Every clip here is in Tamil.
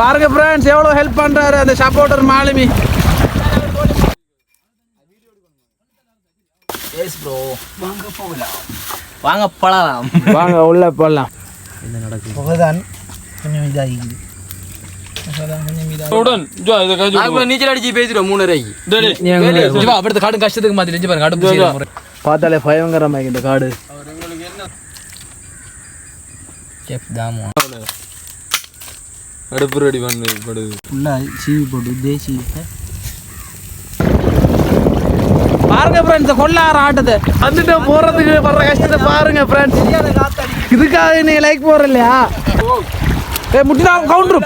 பாருங்க ஃப்ரெண்ட்ஸ் எவ்வளோ ஹெல்ப் பண்ணுறாரு அந்த சப்போர்ட்டர் மாலுமி. வாங்க போகலாம் வாங்க உள்ள போகலாம் நீச்சல் அடிச்சு பேசிடும் மூணரைக்கு. அப்படி காடும் கஷ்டத்துக்கு மாத்திட்டு பாருங்க அடுப்பு பார்த்தாலே பயங்கரமாக இந்த காடு. செஃப் தாமோ அடுப்பு ரெடி பண்ணு படுது ஃபுல்லாக சீவி போட்டு தேசி பாருங்க ஃப்ரெண்ட்ஸ் கொள்ளார ஆட்டத்தை வந்துட்டு போறதுக்கு வர்ற கஷ்டத்தை பாருங்க ஃப்ரெண்ட்ஸ் இதுக்காக நீ லைக் போற இல்லையா ஏ முட்டினா கவுண்டர்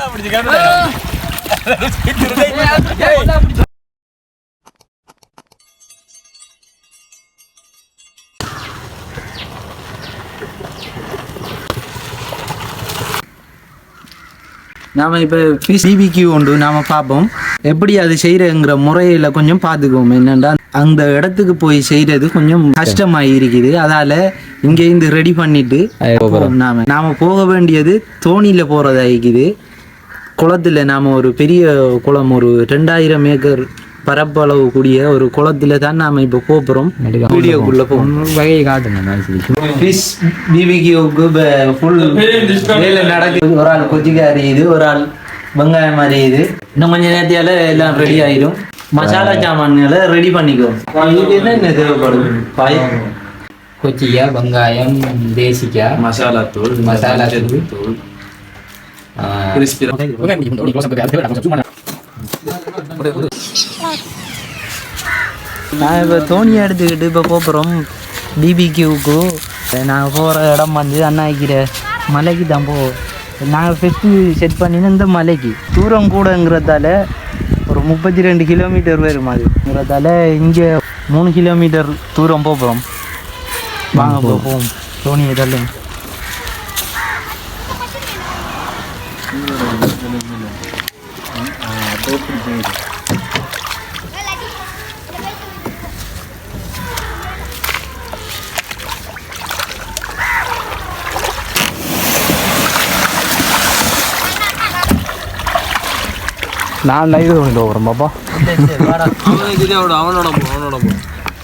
நாம் இப்போ பிபிக்யூ உண்டு நாம் பார்ப்போம். எப்படி அது செய்கிறங்கிற முறையில் கொஞ்சம் பார்த்துக்குவோம். என்னென்னா அந்த இடத்துக்கு போய் செய்கிறது கொஞ்சம் கஷ்டமாக இருக்குது. அதால் இங்கேருந்து ரெடி பண்ணிட்டு நாம நாம போக வேண்டியது தோணியில் போகிறதா இருக்குது குளத்தில் நாம் ஒரு பெரிய குளம் ஒரு ரெண்டாயிரம் ஏக்கர் பரப்பளவு கூடிய ஒரு குளத்துல தான் நாம இப்போ போகிறோம். வீடியோக்குள்ளே போகணும் வகையை காட்டுங்க ஃபிஷ் பிபிக்யூக்கு ஃபுல் வேலை நடக்குது ஒரு ஆள் கொச்சிக்காய் அரியுது ஒரு ஆள் வெங்காயம் அரியுது. இன்னும் கொஞ்ச நேரத்தியால எல்லாம் ரெடி ஆயிடும். மசாலா சாமான்களை ரெடி பண்ணிக்குவோம் இதுக்கு என்ன தேவைப்படுது பாய். கொச்சிக்காய் வெங்காயம் தேசிக்காய் மசாலா தூள் மசாலா தூள். நான் இப்போ தோணி எடுத்துக்கிட்டு இப்போ போகிறோம் பிபிக்யூக்கு நாங்கள் போகிற இடம் வந்து அண்ணாக்கிற மலைக்கு தான் போ. நாங்கள் ஃபஸ்ட்டு செட் பண்ணின இந்த மலைக்கு. தூரம் கூடங்கிறதால ஒரு முப்பத்தி ரெண்டு கிலோமீட்டர் வரும் அதுங்கிறதால இங்கே மூணு கிலோமீட்டர் தூரம் போகிறோம் வாங்க போவோம். தோணியை தள்ளுங்க நான் லைவ் ನಾನು ಐದು ತಗೊಂಡು ಹೋಗ್ರಮ್ಮ ಪಾಪ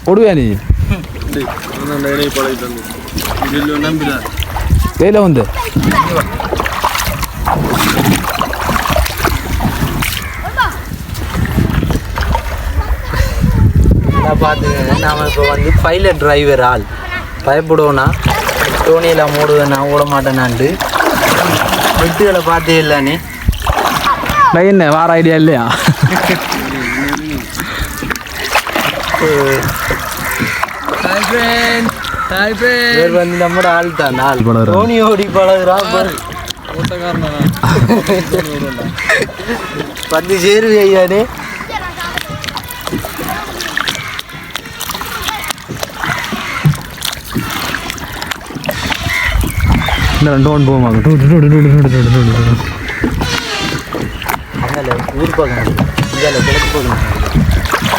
ಕೊಡುವೆ ನೀ ವೇಲೆ ಒಂದು பார்த்துக்கங்க நாம் இப்போ வந்து. பைலட் டிரைவர் ஆள் பயப்படுவோன்னா தோனியில் மூடுவேன் நான் ஓட மாட்டேனான்ட்டு வெட்டுகளை பார்த்தே இல்லை நீ நான் என்ன வேறு ஐடியா இல்லையா இவர் வந்து நம்மட ஆள் தான் ஆள் தோனி ஓடி பழகுறான் வந்து ரெண்டு ஒன்று ஊர் பக்கம் இங்கே கிழக்கு பக்கம்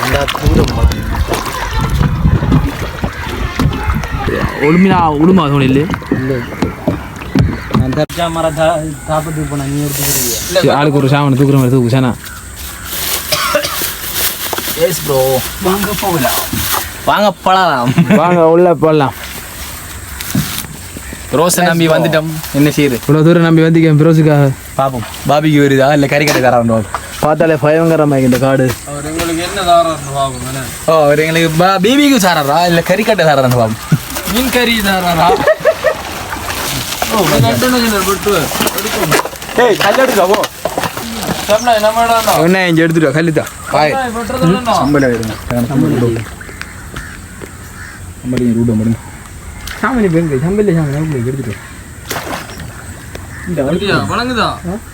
அந்த தூரம் ஒழுமினா உளுமா தோணில் இல்லை. நான் தர்ஜா மரம் தா தாப்பத்துக்கு போனேன் நீ எடுத்துக்கிறீங்க ஆளுக்கு ஒரு சாமனை தூக்குற மாதிரி தூக்கு சானா. எஸ் ப்ரோ வாங்க போகலாம். வாங்க பழலாம் வாங்க உள்ள போடலாம். ரோஸை நம்பி வந்துட்டோம். என்ன செய்யுது? இவ்வளோ தூரம் நம்பி வந்திக்க பிரோஸுக்காக. பாப்போம். பாபிக்கு வருதா? இல்லை கறி கடை தரான் பார்த்தாலே பயங்கரமாக இந்த காடு. அவர் எங்களுக்கு என்ன தாரான்னு என்ன? ஓ அவர் எங்களுக்கு பிபிக்கு சாரா இல்லை கறி கடை தரான் பாபு மீன் கறி தாராரா ஓ பட்டு. ஏய் கல் எடுக்கா போ. சம்னா நம்ம இடம் என்ன? இங்கே எடுத்துட்டு கல்லுதா பாய். பட்டுறதுன்னா சம்பளம் எடுங்க சம்பளம் ரூட் மடுங்க சாமி பெங்க சம்பளம் சாமி எடுத்துட்டு அப்படியா? வணங்குதா?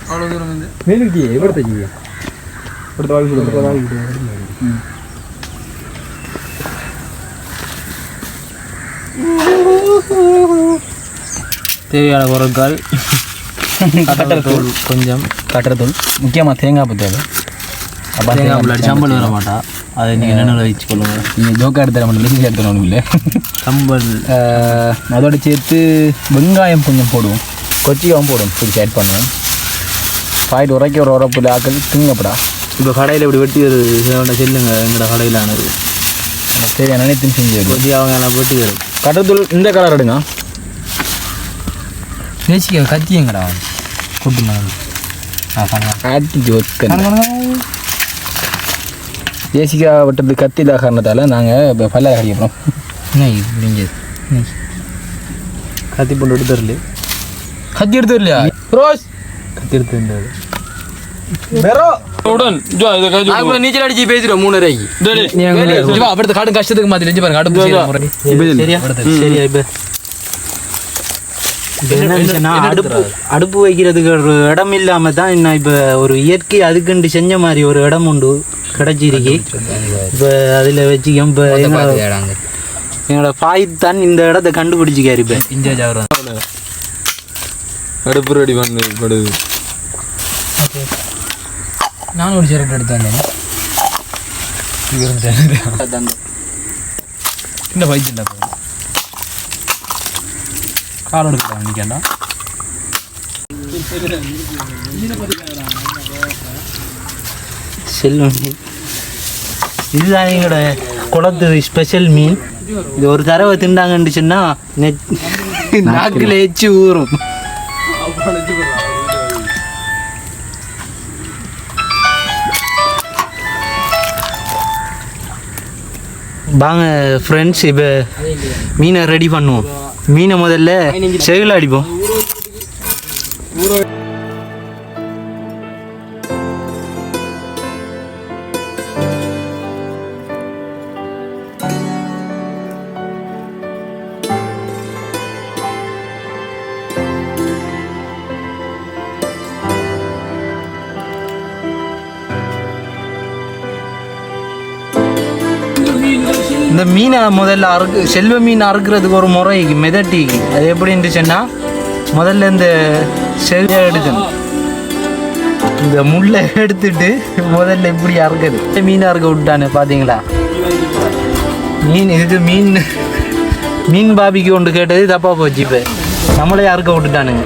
அவ்வளோ தூரம் வந்து. மேலுக்கு எவ்வளோ தச்சு அடுத்த வாழ்க்கை தேவையான பொருட்கள் கட்டத்தூள் கொஞ்சம் கட்டுறதுள் முக்கியமாக தேங்காய் பூ தேவை தேங்காய் புல்லாடி சம்பல் வர மாட்டா அதை நீங்கள் நினைவில் வச்சு கொள்ளுங்க நீங்கள் ஜோக்கா எடுத்துற மட்டும் இல்லை எடுத்துற ஒன்றும் இல்லை சம்பல் அதோட சேர்த்து வெங்காயம் கொஞ்சம் போடுவோம் கொச்சிக்காவும் போடுவோம் பிடிச்சி ஆட் பண்ணுவோம் பாயிட்டு உரைக்க ஒரு உரப்புல ஆக்கள் திங்கப்படா இப்போ கடையில் இப்படி வெட்டி ஒரு செல்லுங்க எங்களோட கடையிலானது. சரி நினைத்து செஞ்சு கொஞ்சம் அவங்க நான் வெட்டி வரும். கடத்தூள் இந்த கலர் எடுங்க. பேசிக்க கத்தியங்கடா. கூட்டு ஆட்டி ஜோத்கன் தேசிக்கா வெட்டுறது கத்தி இல்லாத காரணத்தால் நாங்கள் இப்போ பல்ல கடிக்கிறோம் கத்தி போட்டு எடுத்துடல கத்தி எடுத்து இல்லையா ரோஸ். கத்தி எடுத்து இருந்தது உடன் ஜோ இத கை நாங்கள் நீச்சல் அடிச்சு பேசுகிறோம் மூணு ரூபாய்க்கு ஜிவா அப்படியே காடும் கஷ்டத்துக்கு மாதிரி செஞ்சு பாருங்க அடுப்பு செய்யற முறை. சரியா? சரியா இப்போ இப்ப என்ன விஷயம்னா அடுப்பு அடுப்பு வைக்கிறதுக்கு ஒரு இடம் இல்லாம தான் இன்னும் இப்போ ஒரு இயற்கை அதுக்குண்டு செஞ்ச மாதிரி ஒரு இடம் உண்டு. கிடைச்சிருக்கு இப்போ அதில் வச்சுக்கோம் இப்போ எங்களோட பாய் தான் இந்த இடத்த கண்டுபிடிச்சிக்காரு இப்போ. ஆகிறோம் அடுப்பு ரெடி பண்ணு நானும் ஒரு சிரட் எடுத்து வந்தேன். இந்த பைத்து இல்லை கால் எடுக்கலாம் நிற்கண்டா செல்வம். இதுதான் எங்களோட குளத்து ஸ்பெஷல் மீன். இது ஒரு தடவை திண்டாங்கன்னு சொன்னா நெட் நாக்கில் எச்சு ஊறும். வாங்க ஃப்ரெண்ட்ஸ் இப்போ மீனை ரெடி பண்ணுவோம். மீனை முதல்ல செகில் அடிப்போம். இந்த மீனை முதல்ல அறுக்கு செல்வ மீன் அறுக்கிறதுக்கு ஒரு முறை மெதட்டி அது எப்படி இருந்துச்சுன்னா முதல்ல இந்த செல்வ எடுக்கணும். இந்த முள்ளை எடுத்துட்டு முதல்ல இப்படி அறுக்குது மீன் அறுக்க விட்டானு பார்த்தீங்களா மீன் இது மீன் மீன் பாபிக்கு ஒன்று கேட்டது தப்பா போச்சு இப்போ. நம்மளே அறுக்க விட்டுட்டானுங்க.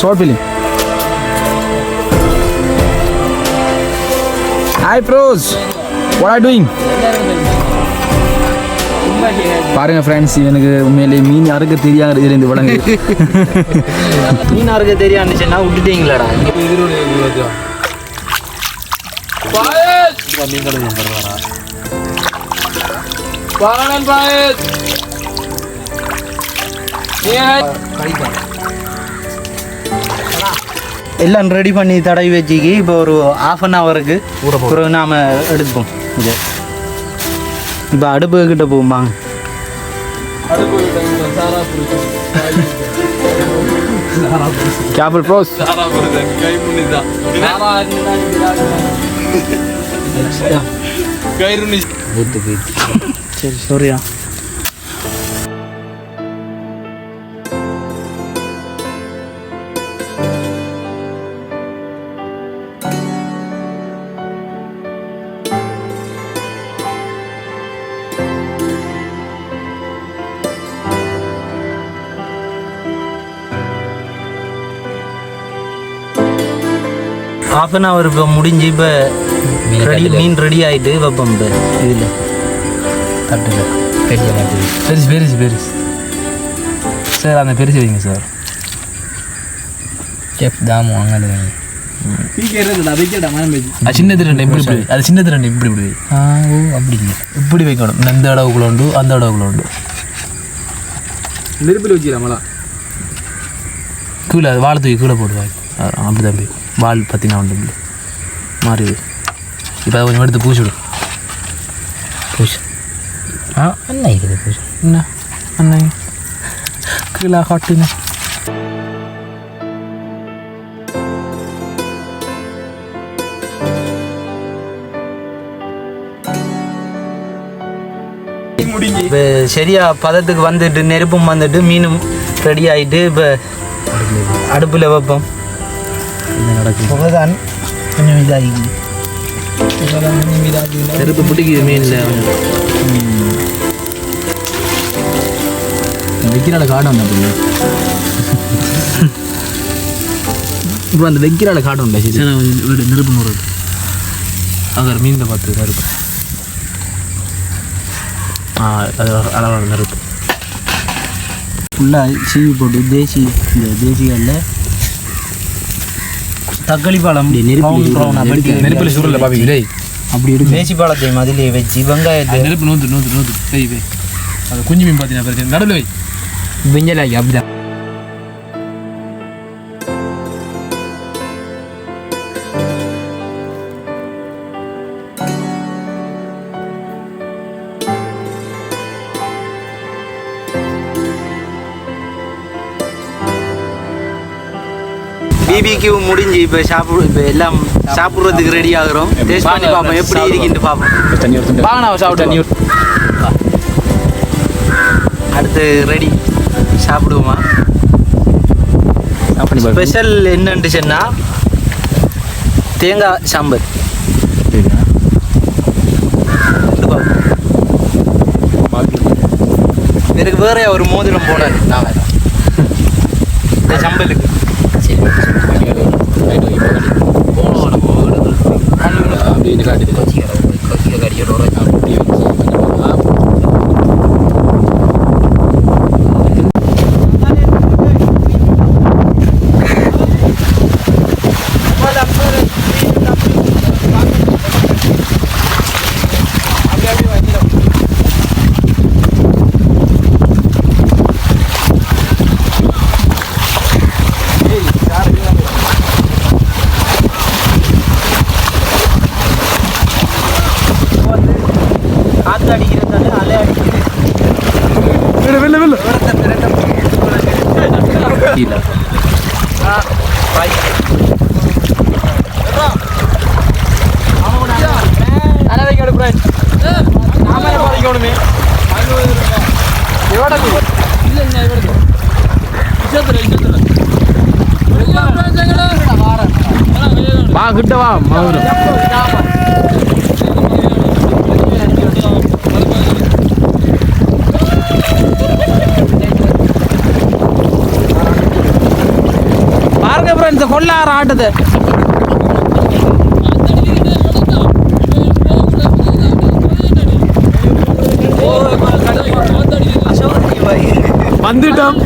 Short film hi bros what are doing பாருங்க ஃப்ரெண்ட்ஸ் எனக்கு உண்மையிலேயே மீன் அறுக்க தெரியாது இதுல இருந்து விளங்கு மீன் அறுக்க தெரியாதுச்சுன்னா விட்டுட்டீங்களாடா? எல்லாம் ரெடி பண்ணி தடவி வச்சுக்கி இப்போ ஒரு ஆஃப் அன் ஹவருக்கு பிறகு நாம் எடுப்போம். இது இப்போ அடுப்பு கிட்ட போகும்பாங்க கேபிள் ப்ரோஸ் கயிறு சரி சரியா ஹாஃப் அன் ஹவர் இப்போ முடிஞ்சு இப்போ ரெடி மீன் ரெடி ஆகிட்டு வைப்போம் இப்போ இதில். தட்டுல. பெரிய பெருசு பெருசு பெருசு. சார் அந்த பெருசு வைங்க சார் கேப் தாமு அங்கே வைங்க அது சின்னது ரெண்டு இப்படி இப்படி அது சின்னது ரெண்டு இப்படி இப்படி ஓ அப்படி இல்லை. இப்படி வைக்கணும்? இந்த அளவுக்குள்ள உண்டு அந்த அளவுக்குள்ள உண்டு. நெருப்பில் வச்சுக்கலாமலா கீழே அது வாழை தூக்கி கீழே போடுவாய் அப்படி தம்பி வால் பார்த்தீங்கன்னா உண்டு மாறி. இப்போ கொஞ்சம் எடுத்து பூச்சிவிடும் பூச்சி. ஆ அண்ணா இருக்குது பூச்சி. என்ன அண்ணா. கீழே ஹாட்டுன்னு இப்போ சரியாக பதத்துக்கு வந்துட்டு நெருப்பும் வந்துட்டு மீனும் ரெடி ஆகிட்டு இப்போ அடுப்பில் வைப்போம். புகைதான் கொஞ்சம் இதாகிக்குது நெருப்பு பிடிக்குது மீனில் வைக்கிறால காடும் அப்படின்னு இப்போ அந்த வைக்கிறால காடும் வீடு நெருப்பு நூறு. அங்கே மீன் பார்த்து நெருப்பு. அது அளவான நெருப்பு. ஃபுல்லாக சீவி போட்டு தேசி இந்த தேசிகளில் தக்காளி பழம் நெருப்பில் சுருளில் பாப்பீங்க டேய் அப்படி இருக்கு. தேசி பழத்தை மதிலே வச்சு வெங்காயத்தை நெருப்பு நூற்று நூற்று வை வை அது குஞ்சு மீன் பார்த்தீங்கன்னா பிரச்சனை நடுவில் வை. விஞ்சலாக்கி அப்படிதான். பிபிக்கு முடிஞ்சு இப்போ சாப்பிடு இப்போ எல்லாம் சாப்பிட்றதுக்கு ரெடி ஆகுறோம் டேஸ்ட் பண்ணி பார்ப்போம் எப்படி இருக்குன்னு பார்ப்போம் வாங்கண்ணா சாப்பிட்டு அடுத்து ரெடி. சாப்பிடுவோமா? ஸ்பெஷல் என்னன்னு சொன்னா தேங்காய் பார்ப்போம். எனக்கு வேற ஒரு மோதிரம் போட நான். இந்த சம்பலுக்கு. அப்படின்னு காட்டிட்டு கட்சியை கடிச்சிடும் காற்று அடிக்கிறதால அலை வெள்ள வா. கிட்ட வா மதுரம் கொள்ளார ஆட்டுது வந்துட்டோம்.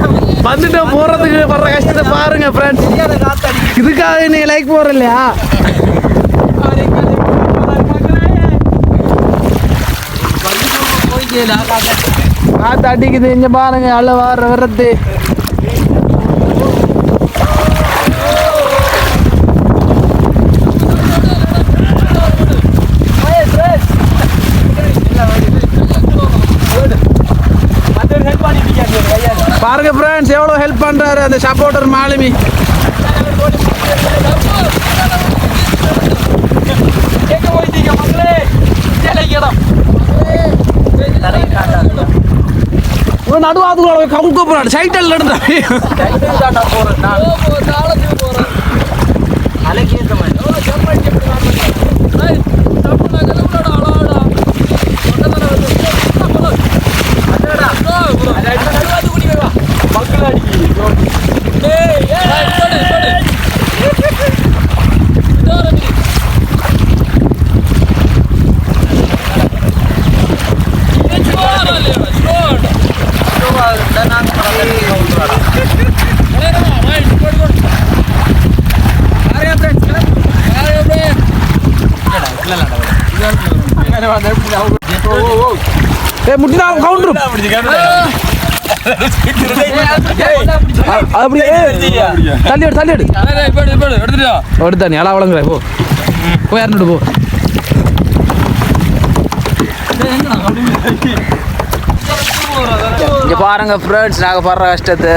வந்துட்டோம். போறதுக்கு வர்ற கஷ்டத்தை பாருங்க ஃப்ரெண்ட்ஸ் இதுக்காக நீ லைக் போற இல்லையா காத்து அடிக்குது. இங்க பாருங்க அல்ல வர வர்றது. பண்றாரு அந்த சப்போர்ட்டர் மாலுமி. நடுவாதுக்குள்ள கவுக்க போறாரு. சைட்டல் நடந்தா அலைக்கேற்ற மாதிரி முட்டினா கவுண்டர் அப்படி தள்ளி எடு தள்ளி எடு எடுத்தா நீ எல்லாம் வளங்குற போ போய் இறந்துட்டு போ இங்க பாருங்க ஃப்ரெண்ட்ஸ் நாங்க படுற கஷ்டத்தை